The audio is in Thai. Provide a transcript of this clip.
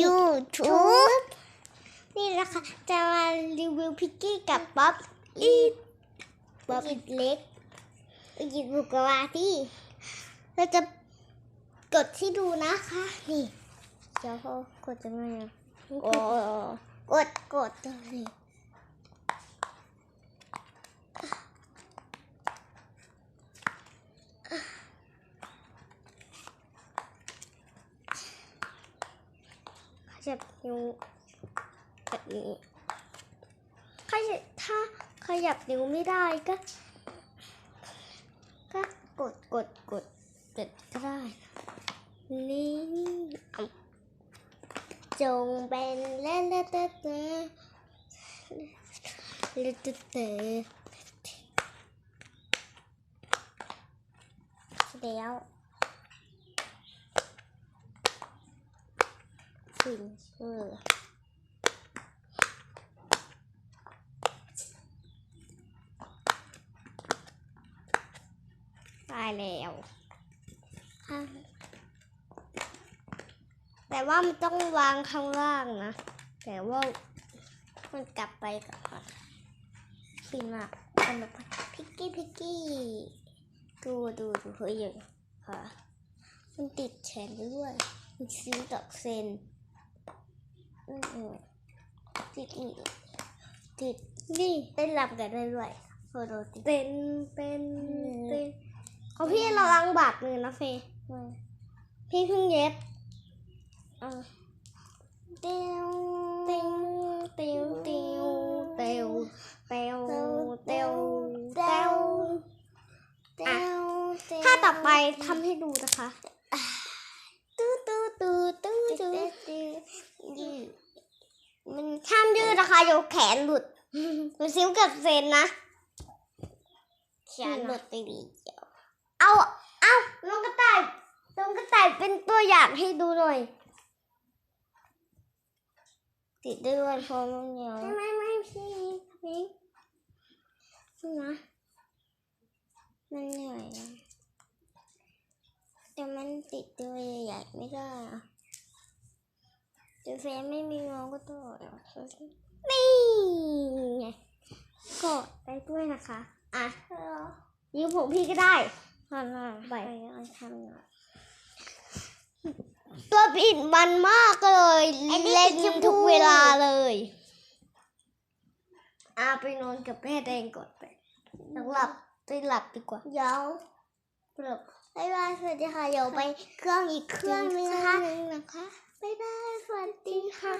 ยูทูบนี่นะคะจะมารีวิวพิกกี้กับป๊อปอีทป๊อปอีทเล็กอีทบุกวาที่เราจะกดที่ดูนะคะ นี่ เดี๋ยวพอกดจะไงอะกดกดกดเลย ขยับนิ้วแบบนี้ขยับถ้าขยับนิ้วไม่ได้ก็ก็กดกดกดกดก็ได้ นี่จงเป็นเล่นเล่นเตเตเล่นเตเตแล้ว สิ่งชื่อได้แล้วแต่ว่ามันต้องวางข้างล่างนะ แต่ว่ามันกลับไปกับมันฟินมากอันแบบพิกกี้พิกกี้ ดูดูดูเฮ้ยอยู่ค่ะ มันติดแขนด้วย มันซีดอกเซน ติดนี่ติดนี่เต้นรำกันได้ด้วยโฟโต้ติดเต้นเป็นเต้นเอาพี่เราล้างบาดมือนะเฟย์พี่เพิ่งเย็บอะเตียวเตียวเตียวเตียวเตียวเตียวเตียวเตียวถ้าต่อไปทำให้ดูนะคะตู้ตู้ตู้ตู้ตู้ยืดมันห้ามยืด นะคะเดี๋ยวแขนหลุดมันซิ้วกับเซนนะแขนหลุดไปดีเดียว เอาเอาน้องกระต่ายน้องกระต่ายเป็นตัวอย่างให้ดูหน่อย ติดด้วยพราะมันเหนียวไม่ไม่ไม่พี่พี่นี่นะมันเหนื่อยแต่มันติดตัวใหญ่ๆไม่ได้อะเดี๋ยวแฟนไม่มีน้องก็ต้อง นี่ไงกดไปด้วยนะคะ อะยืมผมพี่ก็ได้ไปทำหน่อยตัวปิดมันมากเลยเล่นทุกเวลาเลยอาไปนอนกับแม่แดงก่อนไปหลับไปหลับดีกว่าเดี๋ยวหลับบ๊ายบายสวัสดีค่ะเดี๋ยวไปเครื่องอีกเครื่องนึงนะคะนะคะบ๊ายบายสวัสดีค่ะ